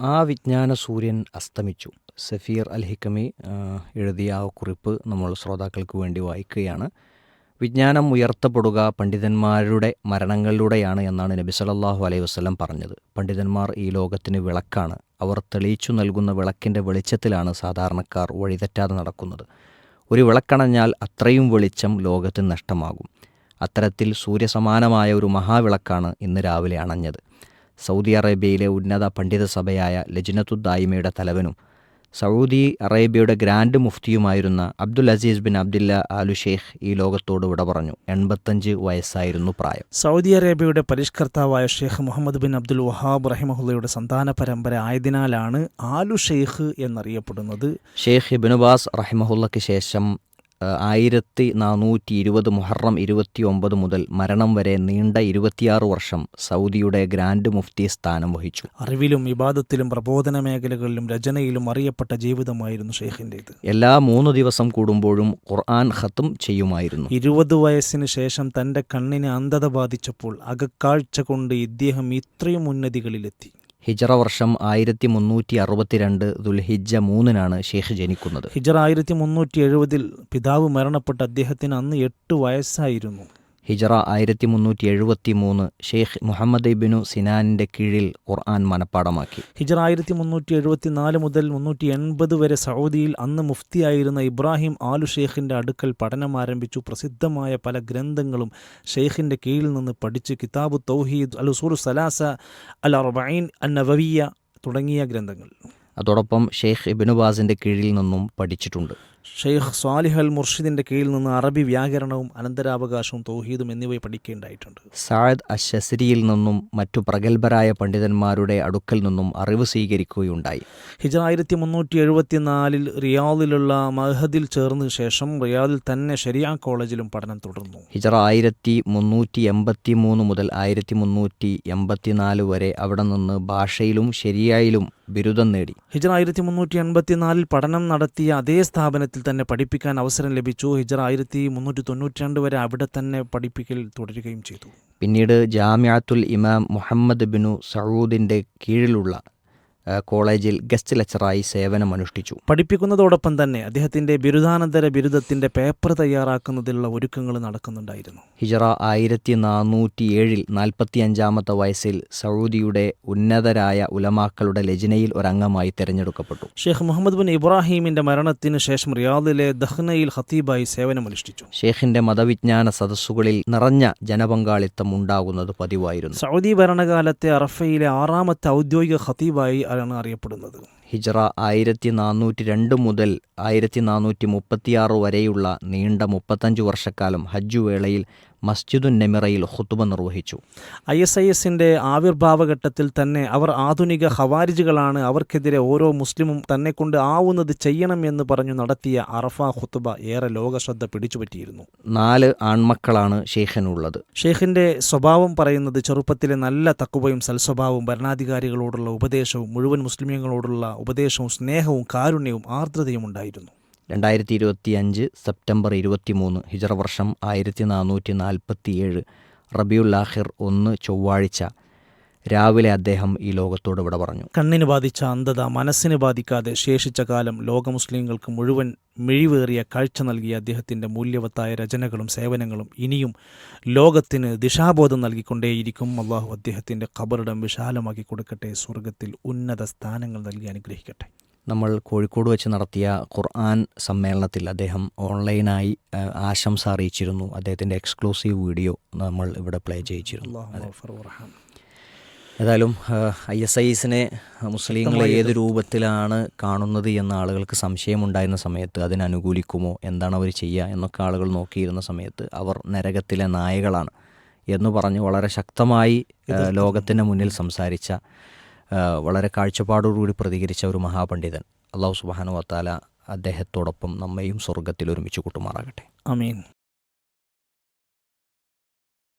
ആ വിജ്ഞാന സൂര്യൻ അസ്തമിച്ചു. സഫീർ അൽ ഹിക്കമി എഴുതിയ ആ കുറിപ്പ് നമ്മൾ ശ്രോതാക്കൾക്ക് വേണ്ടി വായിക്കുകയാണ്. വിജ്ഞാനം ഉയർത്തപ്പെടുക പണ്ഡിതന്മാരുടെ മരണങ്ങളിലൂടെയാണ് എന്നാണ് നബി സലല്ലാഹു അലൈഹി വസ്ലം പറഞ്ഞത്. പണ്ഡിതന്മാർ ഈ ലോകത്തിന് വിളക്കാണ്. അവർ തെളിയിച്ചു നൽകുന്ന വിളക്കിന്റെ വെളിച്ചത്തിലാണ് സാധാരണക്കാർ വഴിതെറ്റാതെ നടക്കുന്നത്. ഒരു വിളക്കണഞ്ഞാൽ അത്രയും വെളിച്ചം ലോകത്തിന് നഷ്ടമാകും. അത്തരത്തിൽ സൂര്യസമാനമായ ഒരു മഹാവിളക്കാണ് ഇന്ന് രാവിലെ അണഞ്ഞത്. സൗദി അറേബ്യയിലെ ഉന്നത പണ്ഡിത സഭയായ ലജ്നത്തുദ്ദായിമയുടെ തലവനും സൗദി അറേബ്യയുടെ grand മുഫ്തിയുമായിരുന്ന Abdul Aziz bin Abdullah Al Sheikh ഈ ലോകത്തോട് വിട പറഞ്ഞു. എൺപത്തഞ്ച് വയസ്സായിരുന്നു പ്രായം. സൗദി അറേബ്യയുടെ പരിഷ്കർത്താവായ Sheikh Muhammad bin Abdul Wahhab റഹിമഹുല്ലയുടെ സന്താന പരമ്പര ആയതിനാലാണ് ആലു ഷെയ്ഖ് എന്നറിയപ്പെടുന്നത്. ഷെയ്ഖ് ഇബിനുബാസ് റഹിമഹുല്ലയ്ക്ക് ശേഷം ആയിരത്തി നാനൂറ്റി ഇരുപത് മുഹറം ഇരുപത്തി ഒമ്പത് മുതൽ മരണം വരെ നീണ്ട ഇരുപത്തിയാറ് വർഷം സൗദിയുടെ ഗ്രാൻഡ് മുഫ്തി സ്ഥാനം വഹിച്ചു. അറിവിലും വിവാദത്തിലും പ്രബോധന മേഖലകളിലും രചനയിലും അറിയപ്പെട്ട ജീവിതമായിരുന്നു ഷെയ്ഖിന്റേത് എല്ലാ മൂന്ന് ദിവസം കൂടുമ്പോഴും ഖുർആൻ ഖത്തും ചെയ്യുമായിരുന്നു. ഇരുപത് വയസ്സിന് ശേഷം തന്റെ കണ്ണിന് അന്ധത ബാധിച്ചപ്പോൾ അകക്കാഴ്ച കൊണ്ട് ഇദ്ദേഹം ഇത്രയും ഉന്നതികളിലെത്തി. ഹിജറ വർഷം ആയിരത്തി മുന്നൂറ്റി അറുപത്തിരണ്ട് ദുൽഹിജ മൂന്നിനാണ് ഷെയ്ഖ് ജനിക്കുന്നത്. ഹിജറ ആയിരത്തി മുന്നൂറ്റി എഴുപതിൽ പിതാവ് മരണപ്പെട്ട അദ്ദേഹത്തിന് അന്ന് എട്ട് വയസ്സായിരുന്നു. ഹിജറ ആയിരത്തി മുന്നൂറ്റി എഴുപത്തി മൂന്ന് ഷെയ്ഖ് മുഹമ്മദ് ഇബിനു സിനാനിന്റെ കീഴിൽ ഖുർആൻ മനപ്പാടമാക്കി. ഹിജറ ആയിരത്തി മുന്നൂറ്റി എഴുപത്തി നാല് മുതൽ മുന്നൂറ്റി എൺപത് വരെ സൗദിയിൽ അന്ന് മുഫ്തിയായിരുന്ന ഇബ്രാഹിം ആലു ഷെയ്ഖിന്റെ അടുക്കൽ പഠനം ആരംഭിച്ചു. പ്രസിദ്ധമായ പല ഗ്രന്ഥങ്ങളും ഷെയ്ഖിന്റെ കീഴിൽ നിന്ന് പഠിച്ച് കിതാബ് തൗഹീദ് അൽ ഉസൂർ സലാസ അൽ അർബൈൻ അൻ നവവിയ തുടങ്ങിയ ഗ്രന്ഥങ്ങൾ. അതോടൊപ്പം ഷെയ്ഖ് ഇബിനുബാസിന്റെ കീഴിൽ നിന്നും പഠിച്ചിട്ടുണ്ട്. ഷെയ്ഖ് സ്വാലിഹൽ അൽ മുർഷിദിന്റെ കീഴിൽ നിന്ന് അറബി വ്യാകരണവും അനന്തരാവകാശവും തൗഹീദും എന്നിവ പഠിക്കേണ്ടായിട്ടുണ്ട്. സായദ് അഷസരിയിൽ നിന്നും മറ്റു പ്രഗത്ഭരായ പണ്ഡിതന്മാരുടെ അടുക്കൽ നിന്നും അറിവ് സ്വീകരിക്കുകയുണ്ടായി. ഹിജ ആയിരത്തി മുന്നൂറ്റി എഴുപത്തിനാലിൽ റിയാദിലുള്ള മഹദിൽ ചേർന്ന ശേഷം റിയാദിൽ തന്നെ ഷെരിയ കോളേജിലും പഠനം തുടർന്നു. ഹിജറ ആയിരത്തി മുന്നൂറ്റി എൺപത്തി മൂന്ന് മുതൽ ആയിരത്തി മുന്നൂറ്റി എൺപത്തിനാല് വരെ അവിടെ നിന്ന് ഭാഷയിലും ശരിയായിലും ബിരുദം നേടി. ഹിജറ ആയിരത്തി മുന്നൂറ്റി എൺപത്തിനാലിൽ പഠനം നടത്തിയ അതേ സ്ഥാപനത്തിൽ തന്നെ പഠിപ്പിക്കാൻ അവസരം ലഭിച്ചു. ഹിജറ ആയിരത്തി മുന്നൂറ്റി തൊണ്ണൂറ്റി രണ്ട് വരെ അവിടെ തന്നെ പഠിപ്പിക്കൽ തുടരുകയും ചെയ്തു. പിന്നീട് ജാമ്യാത്തുൽ ഇമാം മുഹമ്മദ് ബിനു സഊദിന്റെ കീഴിലുള്ള കോളേജിൽ ഗസ്റ്റ് ലെക്ചറായി സേവനമനുഷ്ഠിച്ചു. പഠിപ്പിക്കുന്നതോടൊപ്പം തന്നെ അദ്ദേഹത്തിന്റെ ബിരുദാനന്തര ബിരുദത്തിന്റെ പേപ്പർ തയ്യാറാക്കുന്നതിലുള്ള ഒരുക്കങ്ങൾ നടക്കുന്നുണ്ടായിരുന്നു. ഹിജറ ആയിരത്തി നാനൂറ്റി ഏഴിൽ നാൽപ്പത്തി അഞ്ചാമത്തെ വയസ്സിൽ സൗദിയുടെ ഉന്നതരായ ഉലമാക്കളുടെ ലജ്നയിൽ ഒരംഗമായി തിരഞ്ഞെടുക്കപ്പെട്ടു. ഷെയ്ഖ് മുഹമ്മദ് ബിൻ ഇബ്രാഹിമിന്റെ മരണത്തിന് ശേഷം റിയാദിലെ ദഹ്നയിൽ ഹത്തീബായി സേവനമനുഷ്ഠിച്ചു. ഷേഖിന്റെ മതവിജ്ഞാന സദസ്സുകളിൽ നിറഞ്ഞ ജനപങ്കാളിത്തം ഉണ്ടാകുന്നത് പതിവായിരുന്നു. സൗദി ഭരണകാലത്തെ അറഫയിലെ ആറാമത്തെ ഔദ്യോഗിക ഖത്തീബായി ആണ് അറിയപ്പെടുന്നത്? ഹിജറ ആയിരത്തി നാനൂറ്റി രണ്ട് മുതൽ ആയിരത്തി നാനൂറ്റി മുപ്പത്തിയാറ് വരെയുള്ള നീണ്ട മുപ്പത്തഞ്ച് വർഷക്കാലം ഹജ്ജ് വേളയിൽ മസ്ജിദുൻ നെമിറയിൽ ഹുത്തുബ നിർവഹിച്ചു. ഐ എസ് ഐ എസിന്റെ ആവിർഭാവഘട്ടത്തിൽ തന്നെ അവർ ആധുനിക ഹവാരിജുകളാണ് അവർക്കെതിരെ ഓരോ മുസ്ലിമും തന്നെ കൊണ്ട് ആവുന്നത് ചെയ്യണം എന്ന് പറഞ്ഞു നടത്തിയ അറഫ ഖുത്തുബ ഏറെ ലോക ശ്രദ്ധ പിടിച്ചുപറ്റിയിരുന്നു. നാല് ആൺമക്കളാണ് ഷെയ്ഖിനുള്ളത് ഷെയ്ഖിന്റെ സ്വഭാവം പറയുന്നത് ചെറുപ്പത്തിലെ നല്ല തക്കുവയും സൽസ്വഭാവവും ഭരണാധികാരികളോടുള്ള ഉപദേശവും മുഴുവൻ മുസ്ലിമീങ്ങളോടുള്ള ഉപദേശവും സ്നേഹവും കാരുണ്യവും ആർദ്രതയും ഉണ്ടായിരുന്നു. രണ്ടായിരത്തി ഇരുപത്തി അഞ്ച് സെപ്റ്റംബർ ഇരുപത്തി മൂന്ന് ഹിജറ വർഷം ആയിരത്തി നാനൂറ്റി നാൽപ്പത്തി ഏഴ് റബിയുല്ലാഹിർ ഒന്ന് ചൊവ്വാഴ്ച. രാവിലെ അദ്ദേഹം ഈ ലോകത്തോട് ഇവിടെ പറഞ്ഞു. കണ്ണിന് ബാധിച്ച അന്ധത മനസ്സിന് ബാധിക്കാതെ ശേഷിച്ച കാലം ലോക മുസ്ലിങ്ങൾക്ക് മുഴുവൻ മിഴിവേറിയ കാഴ്ച നൽകിയ അദ്ദേഹത്തിന്റെ മൂല്യവത്തായ രചനകളും സേവനങ്ങളും ഇനിയും ലോകത്തിന് ദിശാബോധം നൽകിക്കൊണ്ടേയിരിക്കും. അള്ളാഹു അദ്ദേഹത്തിന്റെ ഖബറിടം വിശാലമാക്കി കൊടുക്കട്ടെ. സ്വർഗത്തിൽ ഉന്നത സ്ഥാനങ്ങൾ നൽകി അനുഗ്രഹിക്കട്ടെ. നമ്മൾ കോഴിക്കോട് വെച്ച് നടത്തിയ ഖുർആൻ സമ്മേളനത്തിൽ അദ്ദേഹം ഓൺലൈനായി ആശംസ അറിയിച്ചിരുന്നു. അദ്ദേഹത്തിന്റെ എക്സ്ക്ലൂസീവ് വീഡിയോ നമ്മൾ ഇവിടെ പ്ലേ ചെയ്യിച്ചിരുന്നു. ഏതായാലും ഐ എസ് ഐസിനെ മുസ്ലിങ്ങളെ ഏത് രൂപത്തിലാണ് കാണുന്നത് എന്ന ആളുകൾക്ക് സംശയമുണ്ടായിരുന്ന സമയത്ത് അതിനനുകൂലിക്കുമോ എന്താണ് അവർ ചെയ്യുക എന്നൊക്കെ ആളുകൾ നോക്കിയിരുന്ന സമയത്ത് അവർ നരകത്തിലെ നായകളാണ് എന്ന് പറഞ്ഞ് വളരെ ശക്തമായി ലോകത്തിന്റെ ലോകത്തിന് മുന്നിൽ സംസാരിച്ച വളരെ കാഴ്ചപ്പാടോടുകൂടി പ്രതികരിച്ച ഒരു മഹാപണ്ഡിതൻ. അള്ളാഹു സുബാനു വത്താല അദ്ദേഹത്തോടൊപ്പം നമ്മയും സ്വർഗത്തിൽ ഒരുമിച്ച് കൂട്ടുമാറാകട്ടെ. അമീൻ